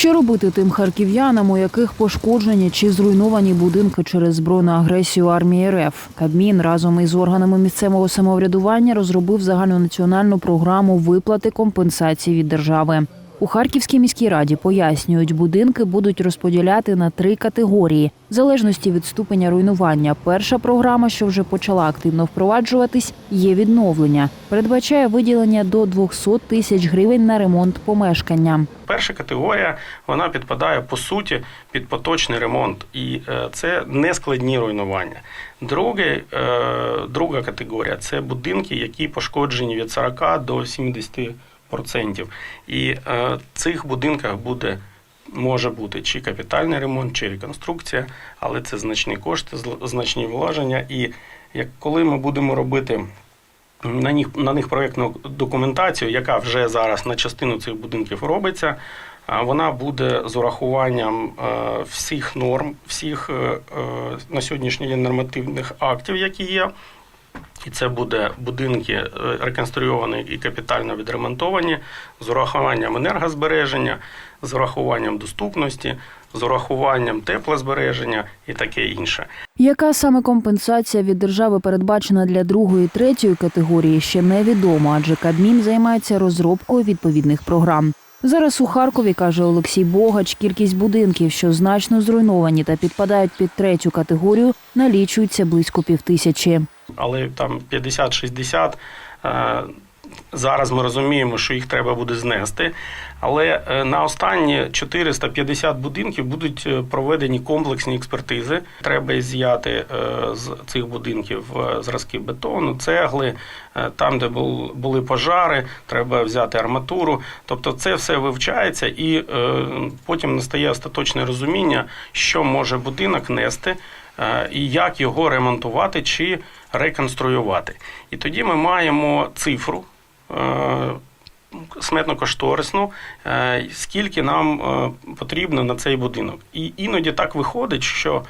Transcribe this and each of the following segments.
Що робити тим харків'янам, у яких пошкоджені чи зруйновані будинки через збройну агресію армії РФ? Кабмін разом із органами місцевого самоврядування розробив загальнонаціональну програму виплати компенсації від держави. У Харківській міській раді пояснюють, будинки будуть розподіляти на три категорії в залежності від ступеня руйнування. Перша програма, що вже почала активно впроваджуватись, є відновлення. Передбачає виділення до 200 тисяч гривень на ремонт помешкання. Перша категорія вона підпадає по суті під поточний ремонт, і е, це не складні руйнування. Друге, е, друга категорія це будинки, які пошкоджені від 40 до 70%. І е, в цих будинках буде. Може бути чи капітальний ремонт, чи реконструкція, але це значні кошти, значні вложення. І як коли ми будемо робити на них, на них проєктну документацію, яка вже зараз на частину цих будинків робиться. Вона буде з урахуванням е, всіх норм, всіх е, е, на сьогоднішній день нормативних актів, які є. І це буде будинки е, реконструйовані і капітально відремонтовані з урахуванням енергозбереження, з урахуванням доступності, з урахуванням теплозбереження і таке інше. Яка саме компенсація від держави передбачена для другої і третьої категорії, ще невідомо, адже Кабмін займається розробкою відповідних програм. Зараз у Харкові каже Олексій Богач, кількість будинків, що значно зруйновані та підпадають під третю категорію, налічується близько півтисячі. Але там 50-60. е, Зараз ми розуміємо, що їх треба буде знести. Але е, на останні 450 будинків будуть е, проведені комплексні експертизи. Треба з'яти з цих будинків зразки бетону, цегли. Там, де були пожари, треба взяти арматуру. Тобто, це все вивчається, і потім настає остаточне розуміння, що може будинок нести і як його ремонтувати чи реконструювати. І тоді ми маємо цифру. е, Сметно-кошторисну, е, скільки нам е, потрібно на цей будинок. І іноді так виходить, що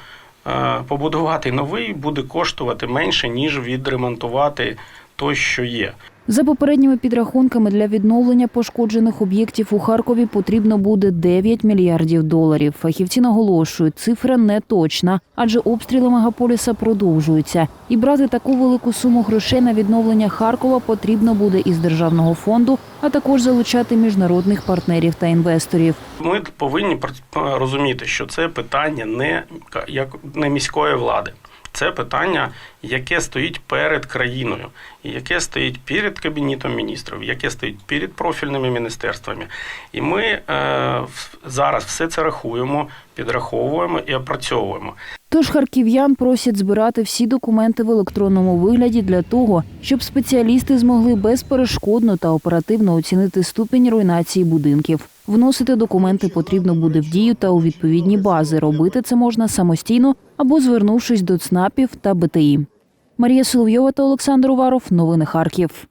е, побудувати новий буде коштувати менше, ніж відремонтувати той, що є. За попередніми підрахунками для відновлення пошкоджених об'єктів у Харкові потрібно буде 9 мільярдів доларів. Фахівці наголошують, цифра не точна, адже обстріли мегаполіса продовжуються. І брати таку велику суму грошей на відновлення Харкова потрібно буде із державного фонду, а також залучати міжнародних партнерів та інвесторів. Ми повинні розуміти, що це питання не, як, не міської влади. Це питання, яке стоїть перед країною, яке стоїть перед кабінетом міністрів, яке стоїть перед профільними міністерствами. І ми е, зараз все це рахуємо, підраховуємо і опрацьовуємо. Тож харків'ян просять збирати всі документи в електронному вигляді для того, щоб спеціалісти змогли безперешкодно та оперативно оцінити ступінь руйнації будинків. Вносити документи потрібно буде в дію та у відповідні бази. Робити це можна самостійно або звернувшись до ЦНАПів та БТІ. Марія Соловйова та Олександр Уваров. Новини Харків.